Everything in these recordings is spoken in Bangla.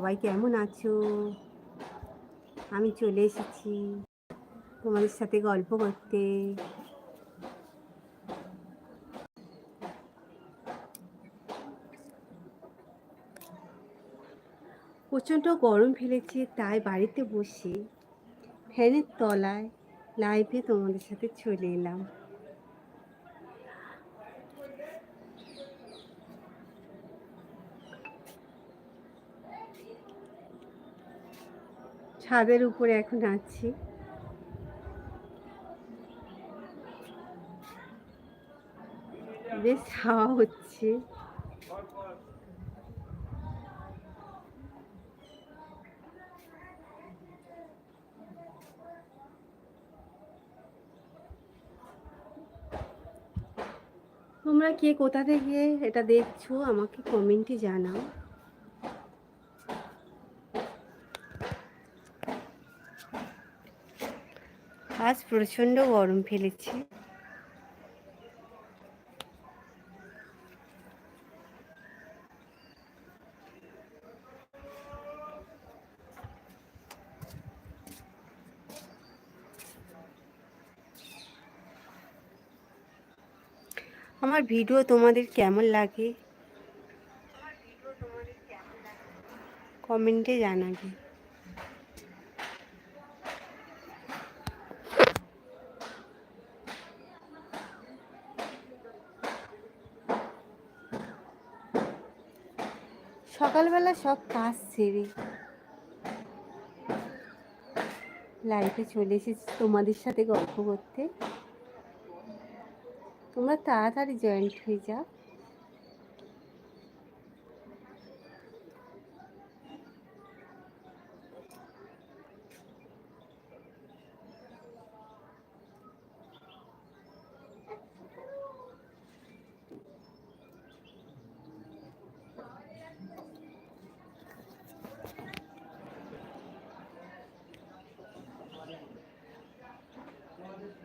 সবাই কেমন আছো? আমি চলে এসেছি তোমাদের সাথে গল্প করতে। প্রচণ্ড গরম ফেলেছে, তাই বাড়িতে বসে ফ্যানের তলায় লাইভে তোমাদের সাথে চলে এলাম। ছাদের উপরে এখন আছি। বেশ হাওয়া হচ্ছে। তোমরা কে কোথা থেকে এটা দেখছ আমাকে কমেন্টে জানাও। আজ প্রচণ্ড গরম ফেলেছে। আমার ভিডিও তোমাদের কেমন লাগে? কমেন্টে জানাবে। সকালবেলা সব কাজ সেরে লাইফে চলে এসেছি তোমাদের সাথে গল্প করতে। তোমরা তাড়াতাড়ি জয়েন্ট হয়ে যাও।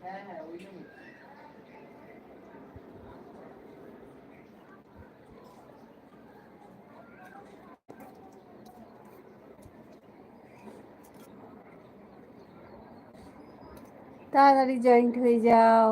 হ্যাঁ হ্যাঁ তাড়াতাড়ি জয়েন্ট হয়ে যাও।